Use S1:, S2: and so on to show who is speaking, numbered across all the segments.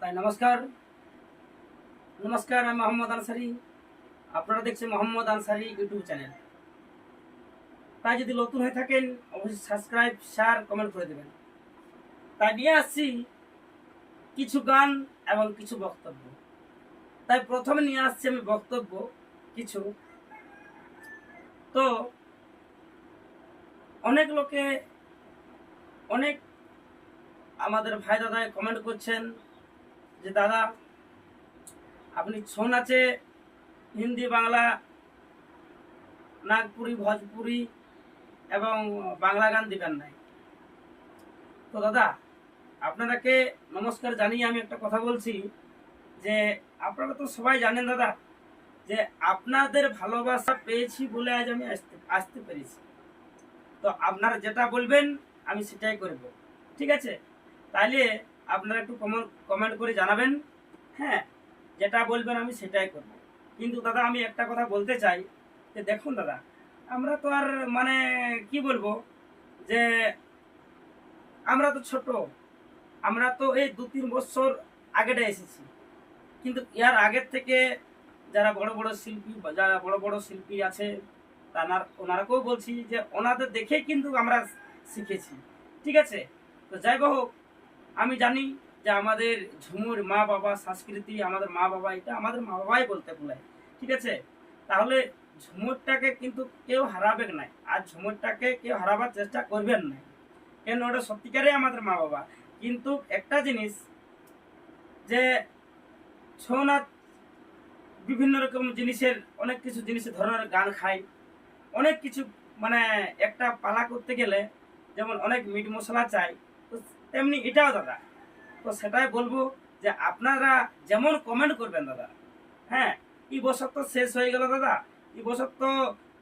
S1: তাই নমস্কার। নমস্কার, আমি মোহাম্মদ আনসারি। আপনারা দেখছেন মোহাম্মদ আনসারি ইউটিউব চ্যানেল। তাই যদি নতুন হয়ে থাকেন, অবশ্যই সাবস্ক্রাইব শেয়ার কমেন্ট করে দেবেন। তাই নিয়ে আসছি কিছু গান এবং কিছু বক্তব্য। তাই প্রথমে নিয়ে আসছি আমি বক্তব্য, কিছু। তো, অনেক লোকে, অনেক আমাদের ভাই দাদায় কমেন্ট করছেন যে দাদা, আপনি ছৌ নাচে হিন্দি, বাংলা, নাগপুরি, ভোজপুরি এবং বাংলা গান দিবেন নাই। তো দাদা, আপনারাকে নমস্কার জানিয়ে আমি একটা কথা বলছি, যে আপনারা তো সবাই জানেন দাদা, যে আপনাদের ভালোবাসা পেয়েছি বলে আজ আমি আসতে আসতে পেরেছি। তো আপনারা যেটা বলবেন, আমি সেটাই করব। ঠিক আছে? তাহলে আপনারা একটু কমেন্ট করে জানাবেন। হ্যাঁ যেটা বলবেন আমি সেটাই করব। কিন্তু দাদা, আমি একটা কথা বলতে চাই। যে দেখুন দাদা, আমরা তো আর মানে কি বলব, যে আমরা তো ছোট। আমরা তো এই দু তিন বছর আগেটা এসেছি। কিন্তু ইয়ার আগের থেকে যারা বড় বড় শিল্পী, যারা বড় বড় শিল্পী আছে তার ওনারাকেও বলছি যে ওনাদের দেখেই কিন্তু আমরা শিখেছি। ঠিক আছে? তো যাই হোক আমি জানি যে আমাদের ঝুমুর মা বাবা, সংস্কৃতি, আমাদের মা বাবা, এটা আমাদের মা বাবাই বলতে বলে। ঠিক আছে? তাহলে ঝুমুরটাকে কিন্তু কেউ হারাবে নাই আর ঝুমুরটাকে কেউ হারাবার চেষ্টা করবেন না। কেন? ওটা সত্যিকারে আমাদের মা বাবা। কিন্তু একটা জিনিস, যে ছৌ নাচ বিভিন্ন রকম জিনিসের, অনেক কিছু জিনিসের ধরনের গান খায়। অনেক কিছু মানে একটা পালা করতে গেলে যেমন অনেক মিট মশলা চাই তেমনি এটাও দাদা। তো সেটাই বলব যে আপনারা যেমন কমেন্ট করবেন দাদা হ্যাঁ এই বছর তো শেষ হয়ে গেল দাদা, এই বছর তো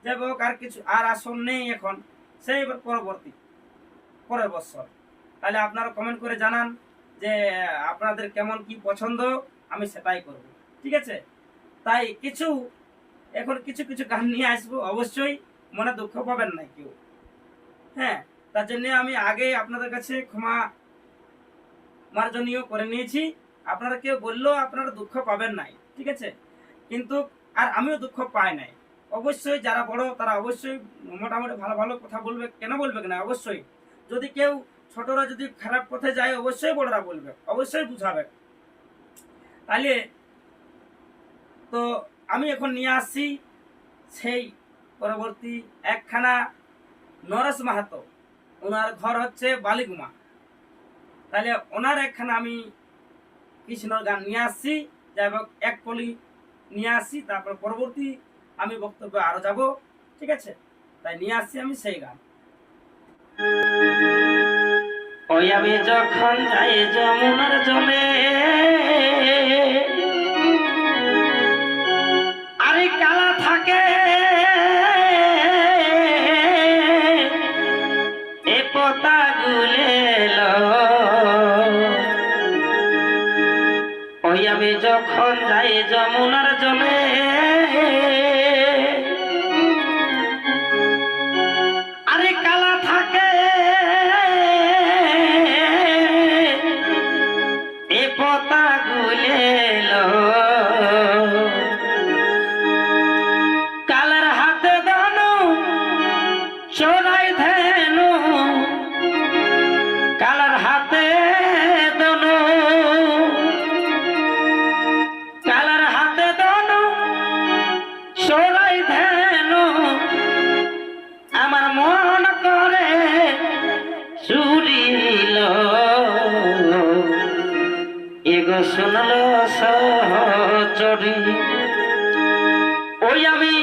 S1: যাই হোক আর কিছু, আর আসন নেই এখন, সেই পরবর্তী, পরের বছর। তাহলে আপনারা কমেন্ট করে জানান যে আপনাদের কেমন কি পছন্দ, আমি সেটাই করব, ঠিক আছে? তাই কিছু, এখন কিছু কিছু গান নিয়ে আসব, অবশ্যই মনে দুঃখ পাবেন না কেউ হ্যাঁ তার জন্য আমি আগে আপনাদের কাছে ক্ষমা মার্জনীয় করে নিয়েছি। আপনারা কেউ বললেও আপনারা দুঃখ পাবেন নাই, ঠিক আছে? কিন্তু আর আমিও দুঃখ পাই নাই। অবশ্যই যারা বড়, তারা অবশ্যই মোটামুটি ভালো ভালো কথা বলবে। কেন বলবে না? অবশ্যই। যদি কেউ ছোটরা যদি খারাপ পথে যায়, অবশ্যই বড়রা বলবে। অবশ্যই বুঝাবে। তাহলে তো আমি এখন নিয়ে আসছি সেই পরবর্তী একখানা নরেশ মাহাতো। ওনার ঘর হচ্ছে বালিগুমা। তাহলে ওনার একখানা আমি কৃষ্ণর গান নিয়ে আসছি। যাই হোক, এক কলি নিয়ে আসছি, তারপর পরবর্তী আমি বক্তব্য আরও যাব। ঠিক আছে? তাই নিয়ে আসছি আমি সেই গান। ওই আমি যখন যাই যমুনার জলে, আরে কালা থাকে, এ পতা গুলে আমি যখন যাই যমুনার জলে শুনল সহচরী। ওই আমি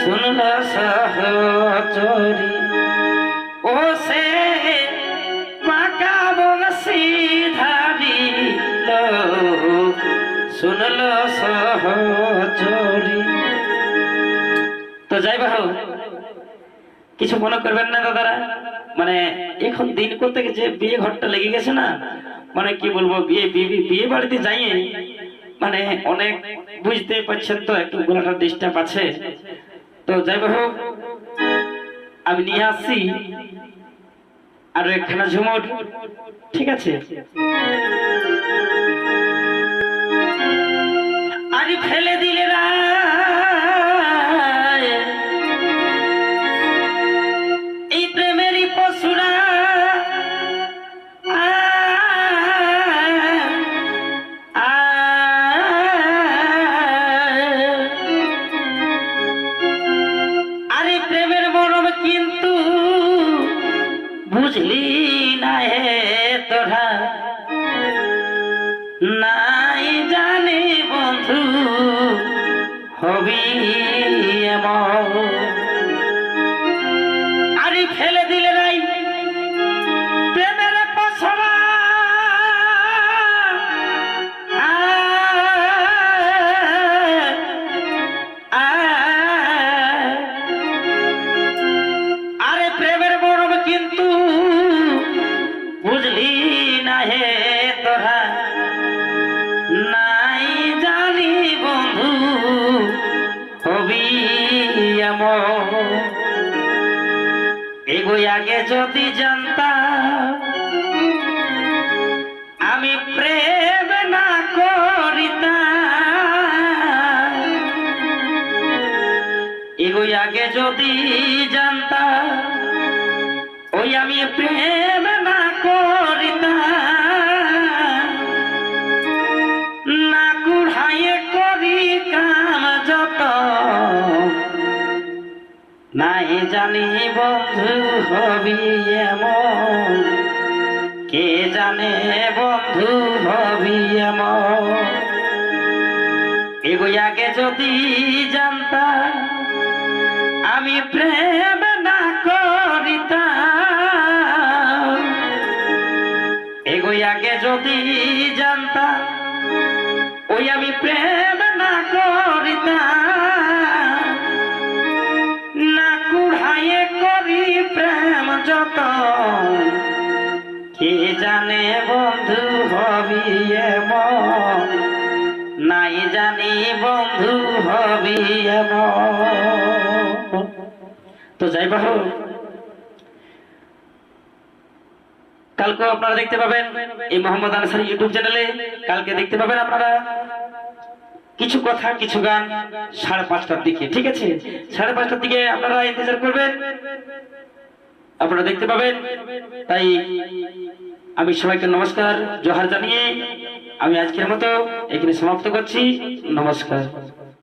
S1: বসি ধারিল
S2: ও সে পাকা বংশী ধারিল শুনল সহচরি তো যাই বাহু কিছু মনে করবেন না দাদারা। মানে এখন দিন করতে যে বিয়ে ঘরটা লেগে গেছে না মানে কি বলব, বিয়ে বিয়ে বাড়িতে যাই মানে অনেক বুঝতে পারছেন তো, একটু গলাটার ডিস্টার্ব আছে। তো যাই হোক আমি নিয়ে আসছি। আর একখানা ঝুমুর। ঠিক আছে? আরে ফেলে দিলে बुझली ना है। আগে যদি জানতাম আমি প্রেম না করিতাম। এগুই আগে যদি জানতাম ওই আমি প্রেম জানি বন্ধু হবি এমন? কে জানে বন্ধু হবি এমন? এগো আগে যদি জানতাম, আমি প্রেম না করিতাম। এগো আগে যদি জানতাম, ওই আমি প্রেম জানে বন্ধু হবি নাই জানি বন্ধু হবি তো যাই বাহু কালকে আপনারা দেখতে পাবেন এই মোহাম্মদ আনসারি ইউটিউব চ্যানেলে। কালকে দেখতে পাবেন আপনারা কিছু কথা, কিছু গান সাড়ে পাঁচটার দিকে, ঠিক আছে? সাড়ে পাঁচটার দিকে আপনারা ইন্তজার করবেন। আপনারা দেখতে পাবেন, তাই আমি সবাইকে নমস্কার জোহার জানিয়ে আমি আজকের মতো এখানে সমাপ্ত করছি। নমস্কার।